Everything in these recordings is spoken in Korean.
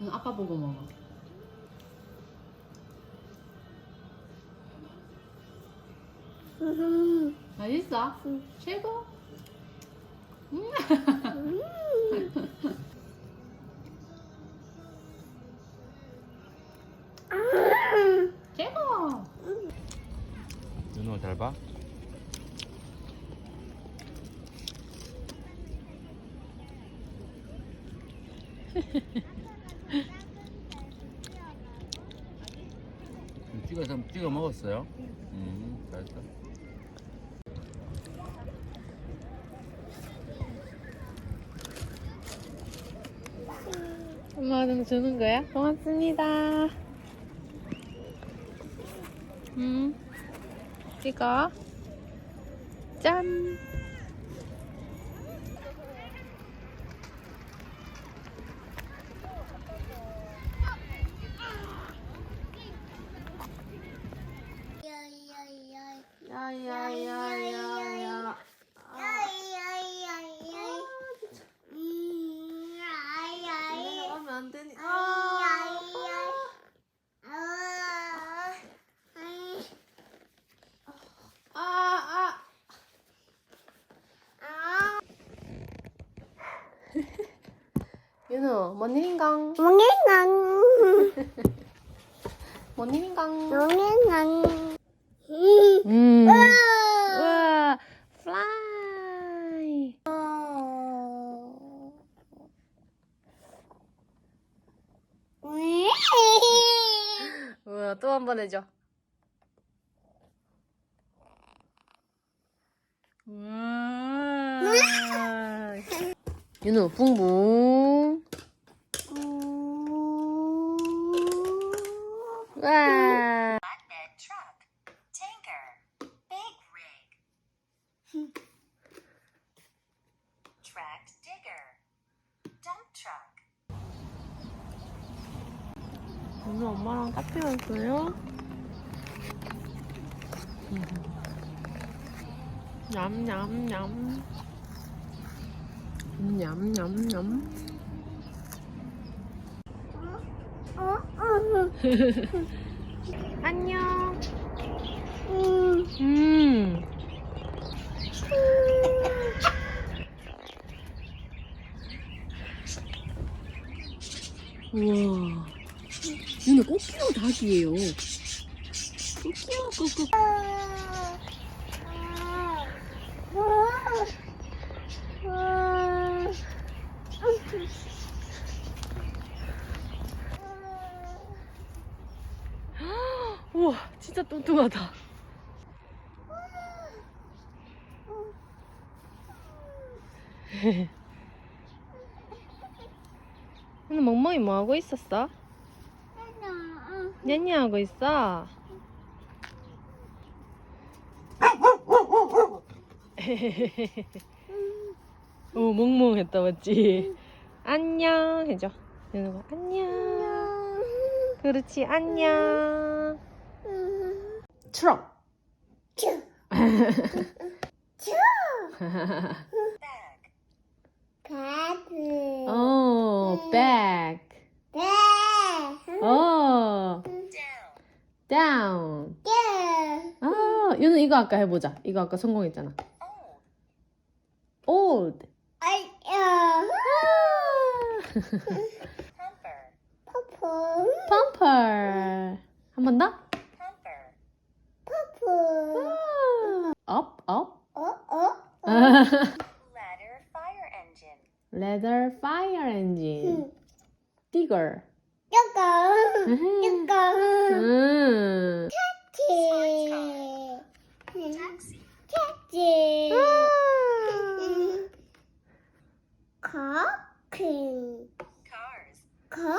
응, 아빠 보고 먹어. 음. 맛있어? 응. 최고? 음. 최고! 윤호 잘 봐. 찍어서 찍어 먹었어요. 음, 잘했어. 엄마는 주는 거야? 고맙습니다. 음, 찍어. 짠. 야야야야야. 내려가면 안 되니. 아, 아. 윤우, 뭔 일인강? 뭔 일인강? 음. 우와, fly. 우와, 또 한 번 해줘. 우와. 윤우, 붕붕. 오늘 엄마랑 카페 왔어요? 냠냠냠. 냠냠냠. 안녕. 음. 우와 윤아 꽃피워 닭이에요 꽃피워 꽃꽃 우와 진짜 뚱뚱하다 오늘 멍멍이 뭐 하고 있었어? 냐냐 하고 있어. 오 멍멍했다 맞지? 안녕 해줘. 윤우가 안녕. 그렇지 안녕. 트럭. 어, 백. 어, down, down. 아, 윤우 이거 아까 해보자. 이거 아까 성공했잖아. old, old. pumper, 펌퍼. 한번 더. pumper, 업, 업. ladder, fire engine, Leather fire engine. digger. 음. taxi, cars, car.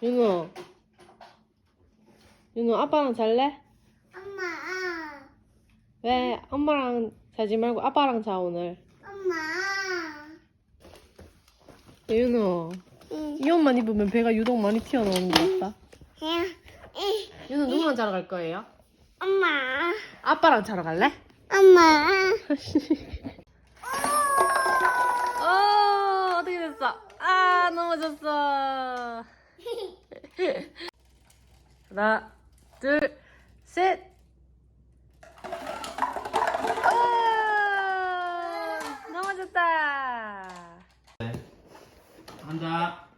윤우. 윤우 아빠랑 잘래? 엄마, 왜 엄마랑 자지 말고 아빠랑 자 오늘. 엄마. 윤우. 이 옷만 입으면 배가 유독 많이 튀어나오는 것 같다. 윤우 누구랑 자러 갈 거예요? 엄마, 아빠랑 자러 갈래? 엄마. 어, 어떻게 됐어? 아, 넘어졌어. 하나, 둘, 셋. 넘어졌다. 앉아.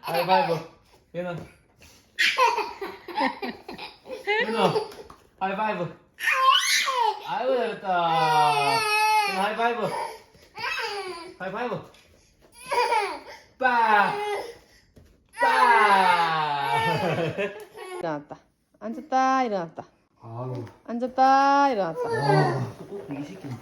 하이파이브. 윤호. 윤호. 하이파이브. 아이고 잘했다. 하이파이브. 하이파이브. 빠. 빠. 일어났다. 앉았다, 일어났다. 아우. 앉았다, 일어났다. 꼭이 새끼는.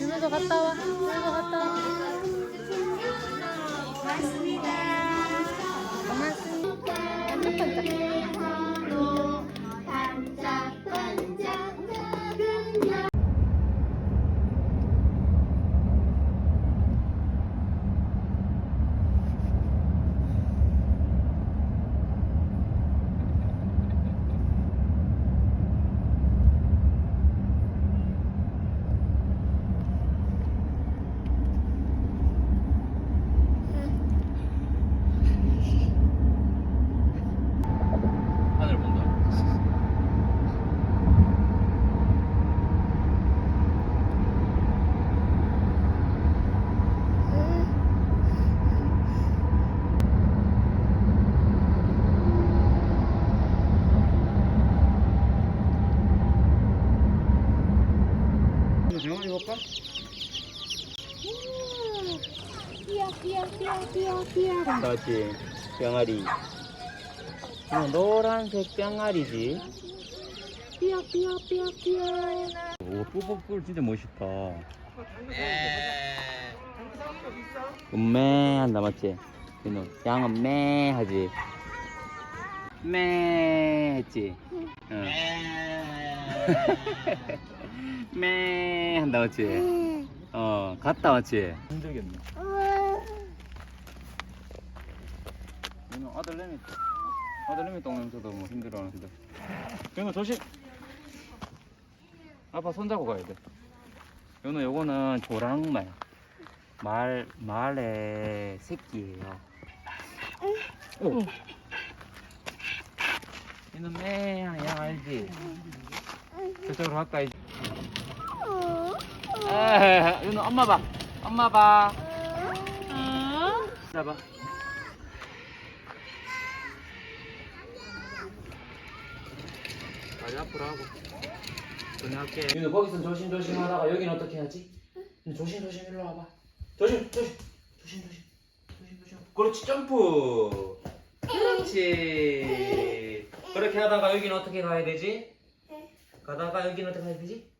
윤호도 갔다 와. 그렇지 병아리 이거 노란색 병아리지 삐약 삐약 삐약 삐약. 오 뿔뿔뿔 진짜 멋있다 음매 한다 맞지? 윤호 양은 매 하지 매 했지? 응. 매 한다 맞지? 어 갔다 맞지? 힘들겠네 윤호 아들내미 아들내미 똥냄새도 뭐 힘들어하는데 윤호 조심 아빠 손잡고 가야 돼. 연우 요거는 조랑말. 말 말의 새끼예요. 오. 얘는 매야 양 알지? 저쪽으로 갈까 이제. 에, 연우 엄마 봐. 엄마 봐. 잡아. 다리 앞으로 하고. 전화할게. 윤우 거기서 조심조심 하다가 여긴 어떻게 하지? 윤우 조심조심 일로 와봐. 조심 조심 조심 조심 조심 조심. 그렇지 점프. 그렇지. 그렇게 하다가 여긴 어떻게 가야 되지? 가다가 여긴 어떻게 가야 되지?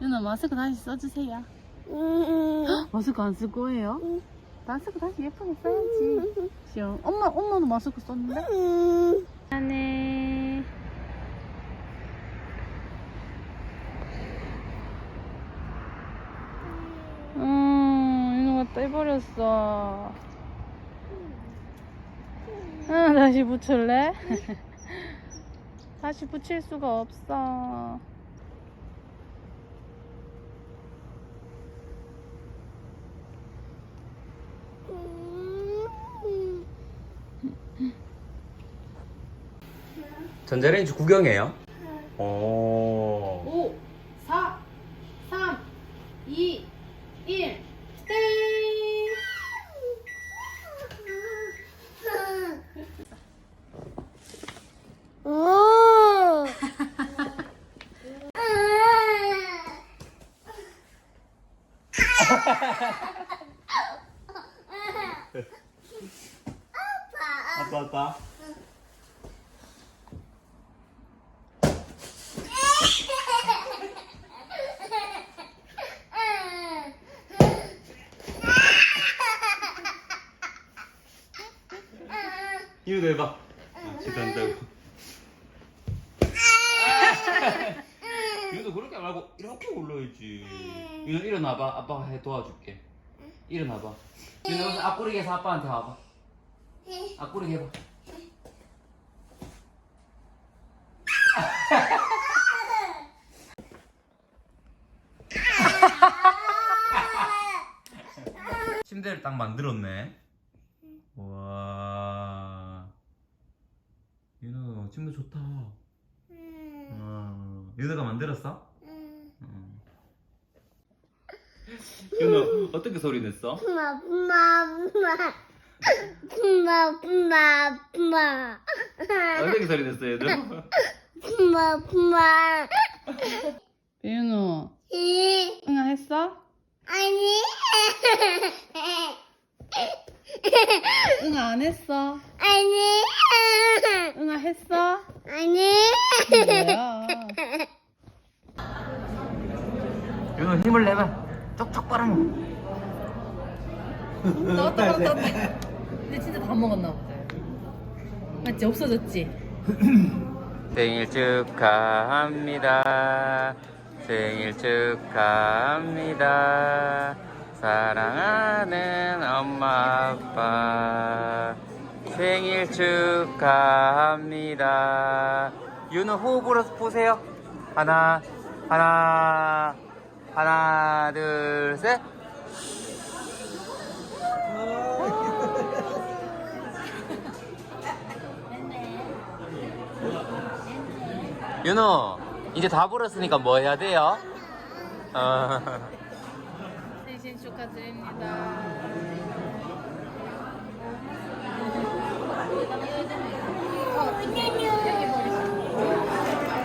윤호 마스크 다시 써주세요. 마스크 안 쓸 거예요? 마스크 다시 예쁘게 써야지. 시영. 엄마, 엄마도 마스크 썼는데? 미안해. 음, 윤호가 떼버렸어. 아, 다시 붙일래? 다시 붙일 수가 없어. 전자레인지 구경해요? 오. 5, 4, 3, 2, 1, 땡! 아빠 아빠. 이유도 해봐. 아, 지도한다고. 이유도 그렇게 말고 이렇게 올라야지. 이유 일어나봐. 아빠가 해 도와줄게. 일어나봐. 이유 여기서 앞구르기 해서 아빠한테 와봐. 앞구르기 해봐. 침대를 딱 만들었네. 와. 윤호 침대 좋다. 어, 윤호가 만들었어? 응. 윤호 어떻게 소리 냈어? 엄마, 엄마, 엄마. 엄마, 엄마, 엄마. 어떻게 소리 냈어 얘들? 엄마, 엄마. 배윤우 이, 응아 했어? 아니. 응아 안 했어? 아니. 응아 했어? 아니. 뭐야 윤호 힘을 내봐. 쪽쪽 빨아먹어. 나왔다 나왔다 나왔다 근데 진짜 다 먹었나 보다 맞지? 없어졌지? 생일 축하합니다. 생일 축하합니다. 사랑하는 엄마 아빠 생일 축하합니다. 윤호 호흡으로 보세요. 하나 하나 하나, 둘, 셋. 윤호, 이제 다 불었으니까 뭐 해야 돼요? 어. 생신 축하드립니다. 여기 보이시죠?